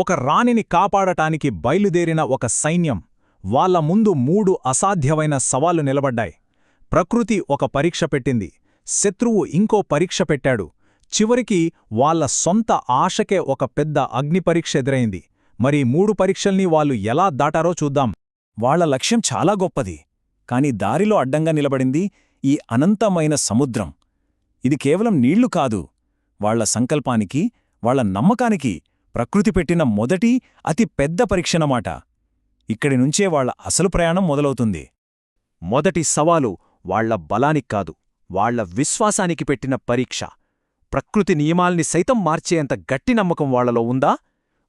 ఒక రాణిని కాపాడటానికి బయలుదేరిన ఒక సైన్యం వాళ్ళ ముందు మూడు అసాధ్యమైన సవాళ్ళు నిలబడ్డాయి. ప్రకృతి ఒక పరీక్ష పెట్టింది. శత్రువు ఇంకో పరీక్ష పెట్టాడు. చివరికి వాళ్ళ సొంత ఆశకే ఒక పెద్ద అగ్నిపరీక్ష ఎదురైంది. మరి మూడు పరీక్షల్ని వాళ్ళు ఎలా దాటారో చూద్దాం. వాళ్ళ లక్ష్యం చాలా గొప్పది. కాని దారిలో అడ్డంగా నిలబడింది ఈ అనంతమైన సముద్రం. ఇది కేవలం నీళ్ళు కాదు. వాళ్ళ సంకల్పానికి వాళ్ళ నమ్మకానికి ప్రకృతి పెట్టిన మొదటి అతి పెద్ద పరీక్షనమాట ఇక్కడి నుంచే వాళ్ళ అసలు ప్రయాణం మొదలవుతుంది. మొదటి సవాలు వాళ్ళ బలానికి కాదు వాళ్ళ విశ్వాసానికి పెట్టిన పరీక్ష. ప్రకృతి నియమాల్ని సైతం మార్చేంత గట్టి నమ్మకం వాళ్ళలో ఉందా?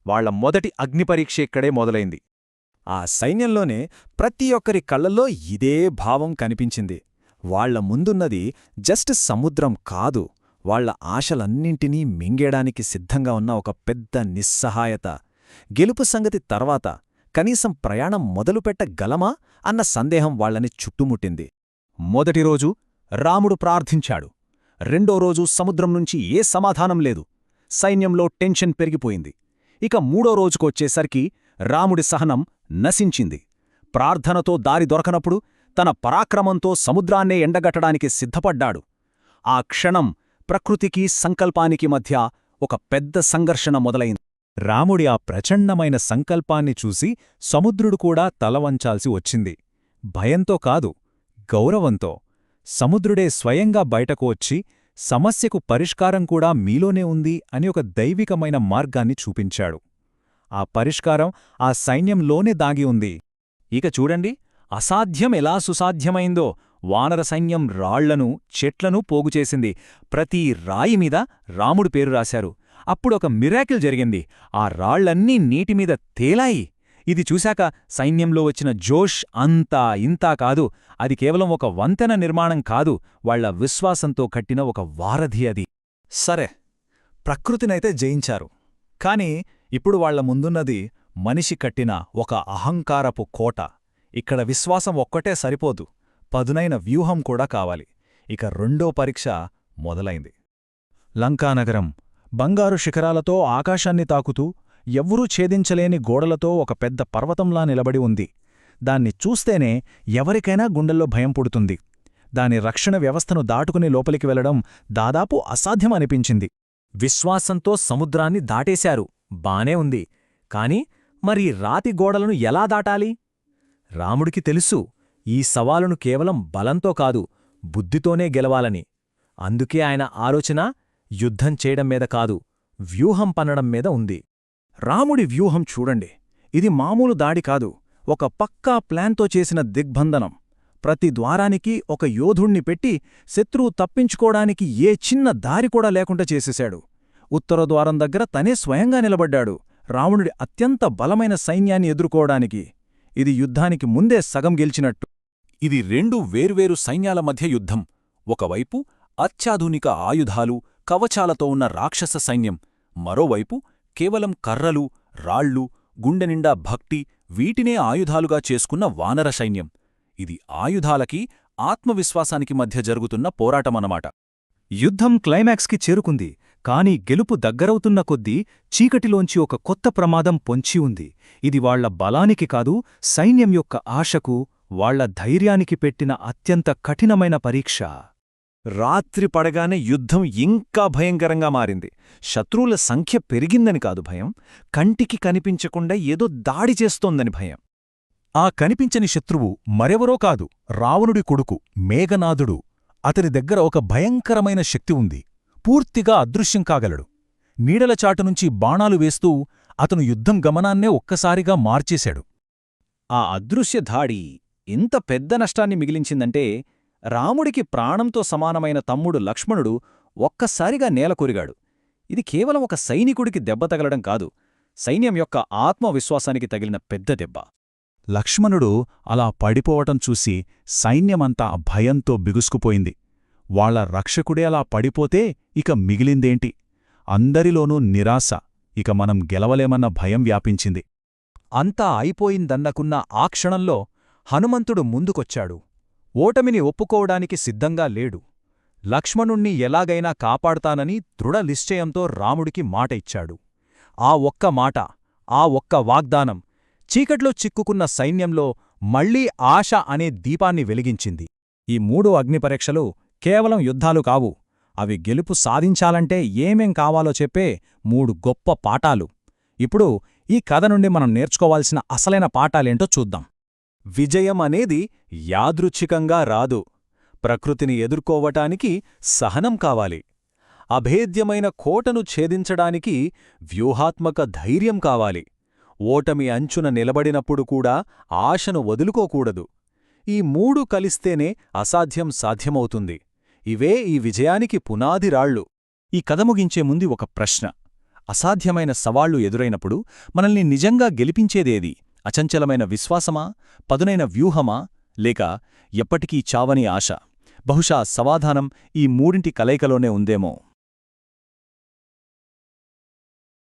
వాళ్ళ మొదటి అగ్నిపరీక్ష ఇక్కడే మొదలైంది. ఆ సైన్యంలోనే ప్రతి ఒక్కరి కళ్ళల్లో ఇదే భావం కనిపించింది. వాళ్ళ ముందున్నది జస్ట్ సముద్రం కాదు. వాళ్ళ ఆశలన్నింటినీ మింగేయడానికి సిద్ధంగా ఉన్న ఒక పెద్ద నిస్సహాయత. గెలుపు సంగతి తర్వాత కనీసం ప్రయాణం మొదలుపెట్టగలమా అన్న సందేహం వాళ్ళని చుట్టుముట్టింది. మొదటి రోజు రాముడు ప్రార్థించాడు. రెండో రోజు సముద్రం నుంచి ఏ సమాధానం లేదు. సైన్యంలో టెన్షన్ పెరిగిపోయింది. ఇక మూడో రోజుకొచ్చేసరికి రాముడి సహనం నశించింది. ప్రార్థనతో దారి దొరకనప్పుడు తన పరాక్రమంతో సముద్రాన్నే ఎండగట్టడానికి సిద్ధపడ్డాడు. ఆ క్షణం ప్రకృతికి సంకల్పానికి మధ్య ఒక పెద్ద సంఘర్షణ మొదలైంది. రాముడి ఆ ప్రచండమైన సంకల్పాన్ని చూసి సముద్రుడు కూడా తలవంచాల్సి వచ్చింది. భయంతో కాదు గౌరవంతో. సముద్రుడే స్వయంగా బయటకు వచ్చి సమస్యకు పరిష్కారం కూడా మీలోనే ఉంది అని ఒక దైవికమైన మార్గాన్ని చూపించాడు. ఆ పరిష్కారం ఆ సైన్యంలోనే దాగి ఉంది. ఇక చూడండి అసాధ్యం ఎలా సుసాధ్యమైందో వానర సైన్యం రాళ్ళను చెట్లను పోగుచేసింది ప్రతి రాయి మీద రాముడు పేరు రాశారు. అప్పుడొక మిరాకిల్ జరిగింది. ఆ రాళ్ళన్నీ నీటిమీద తేలాయి. ఇది చూశాక సైన్యంలో వచ్చిన జోష్ అంతా ఇంతా కాదు. అది కేవలం ఒక వంతెన నిర్మాణం కాదు. వాళ్ళ విశ్వాసంతో కట్టిన ఒక వారధి అది. సరే ప్రకృతినైతే జయించారు. కాని ఇప్పుడు వాళ్ళ ముందున్నది మనిషి కట్టిన ఒక అహంకారపు కోట. ఇక్కడ విశ్వాసం ఒక్కటే సరిపోదు. పదునైన వ్యూహం కూడా కావాలి. ఇక రెండో పరీక్ష మొదలైంది. లంకానగరం బంగారు శిఖరాలతో ఆకాశాన్ని తాకుతూ ఎవ్వరూ ఛేదించలేని గోడలతో ఒక పెద్ద పర్వతంలా నిలబడి ఉంది. దాన్ని చూస్తేనే ఎవరికైనా గుండెల్లో భయం పుడుతుంది. దాని రక్షణ వ్యవస్థను దాటుకుని లోపలికి వెళ్ళడం దాదాపు అసాధ్యమనిపించింది విశ్వాసంతో సముద్రాన్ని దాటేశారు. బానే ఉంది. కాని మరి రాతి గోడలను ఎలా దాటాలి? రాముడికి తెలుసు. ఈ సవాలును కేవలం బలంతో కాదు బుద్ధితోనే గెలవాలని. అందుకే ఆయన ఆలోచన యుద్ధం చేయడం మీద కాదు వ్యూహం పన్నడం మీద ఉంది. రాముడి వ్యూహం చూడండి. ఇది మామూలు దాడి కాదు ఒక పక్కా ప్లాన్తో చేసిన దిగ్బంధనం. ప్రతి ద్వారానికి ఒక యోధుణ్ణి పెట్టి శత్రువు తప్పించుకోడానికి ఏ చిన్న దారి కూడా లేకుండా చేసేశాడు. ఉత్తర ద్వారం దగ్గర తనే స్వయంగా నిలబడ్డాడు రావణుడి అత్యంత బలమైన సైన్యాన్ని ఎదుర్కోవడానికి. ఇది యుద్ధానికి ముందే సగం గెలిచినట్టు. ఇది రెండు వేర్వేరు సైన్యాల మధ్య యుద్ధం. ఒకవైపు అత్యాధునిక ఆయుధాలు కవచాలతో ఉన్న రాక్షస సైన్యం మరోవైపు కేవలం కర్రలు రాళ్ళు గుండెనిండా భక్తి వీటినే ఆయుధాలుగా చేసుకున్న వానర సైన్యం. ఇది ఆయుధాలకి ఆత్మవిశ్వాసానికి మధ్య జరుగుతున్న పోరాటమన్నమాట. యుద్ధం క్లైమాక్స్కి చేరుకుంది కాని గెలుపు దగ్గరవుతున్న కొద్దీ చీకటిలోంచి ఒక కొత్త ప్రమాదం పొంచి ఉంది. ఇది వాళ్ళ బలానికి కాదు సైన్యం యొక్క ఆశకు వాళ్ళ ధైర్యానికి పెట్టిన అత్యంత కఠినమైన పరీక్ష. రాత్రి పడగానే యుద్ధం ఇంకా భయంకరంగా మారింది. శత్రువుల సంఖ్య పెరిగిందని కాదు భయం. కంటికి కనిపించకుండా ఏదో దాడి చేస్తోందని భయం. ఆ కనిపించని శత్రువు మరెవరో కాదు రావణుడి కొడుకు మేఘనాథుడు. అతని దగ్గర ఒక భయంకరమైన శక్తి ఉంది. పూర్తిగా అదృశ్యం కాగలడు. నీడల చాటునుంచి బాణాలు వేస్తూ అతను యుద్ధం గమనాన్నే ఒక్కసారిగా మార్చేశాడు. ఆ అదృశ్య ధాడి ఇంత పెద్ద నష్టాన్ని మిగిలించిందంటే రాముడికి ప్రాణంతో సమానమైన తమ్ముడు లక్ష్మణుడు ఒక్కసారిగా నేలకూరిగాడు ఇది కేవలం ఒక సైనికుడికి దెబ్బ తగలడం కాదు సైన్యం యొక్క ఆత్మవిశ్వాసానికి తగిలిన పెద్ద దెబ్బ. లక్ష్మణుడు అలా పడిపోవటం చూసి సైన్యమంతా భయంతో బిగుసుకుపోయింది. వాళ్ళ రక్షకుడే అలా పడిపోతే ఇక మిగిలిందేంటి? అందరిలోనూ నిరాశ ఇక మనం గెలవలేమన్న భయం వ్యాపించింది. అంతా అయిపోయిందన్నకున్న ఆ క్షణంలో హనుమంతుడు ముందుకొచ్చాడు. ఓటమిని ఒప్పుకోవడానికి సిద్ధంగా లేడు. లక్ష్మణుణ్ణి ఎలాగైనా కాపాడతానని దృఢ నిశ్చయంతో రాముడికి మాట ఇచ్చాడు. ఆ ఒక్క మాట ఆ ఒక్క వాగ్దానం చీకట్లో చిక్కుకున్న సైన్యంలో మళ్ళీ ఆశ అనే దీపాన్ని వెలిగించింది. ఈ మూడు అగ్నిపరీక్షలు కేవలం యుద్ధాలు కావు. అవి గెలుపు సాధించాలంటే ఏమేం కావాలో చెప్పే మూడు గొప్ప పాఠాలు. ఇప్పుడు ఈ కథ నుండి మనం నేర్చుకోవాల్సిన అసలైన పాఠాలేంటో చూద్దాం. విజయం అనేది యాదృచ్ఛికంగా రాదు. ప్రకృతిని ఎదుర్కోవటానికి సహనం కావాలి. అభేద్యమైన కోటను ఛేదించడానికి వ్యూహాత్మక ధైర్యం కావాలి. ఓటమి అంచున నిలబడినప్పుడు కూడా ఆశను వదులుకోకూడదు. ఈ మూడు కలిస్తేనే అసాధ్యం సాధ్యమవుతుంది. ఇవే ఈ విజయానికి పునాదిరాళ్ళు ఈ కథ ముగించే ముందు ఒక ప్రశ్న. అసాధ్యమైన సవాళ్ళు ఎదురైనప్పుడు మనల్ని నిజంగా గెలిపించేదేది? అచంచలమైన విశ్వాసమా? పదునైన వ్యూహమా? లేక ఎప్పటికీ చావని ఆశ? బహుశా సమాధానం ఈ మూడింటి కలయికలోనే ఉందేమో.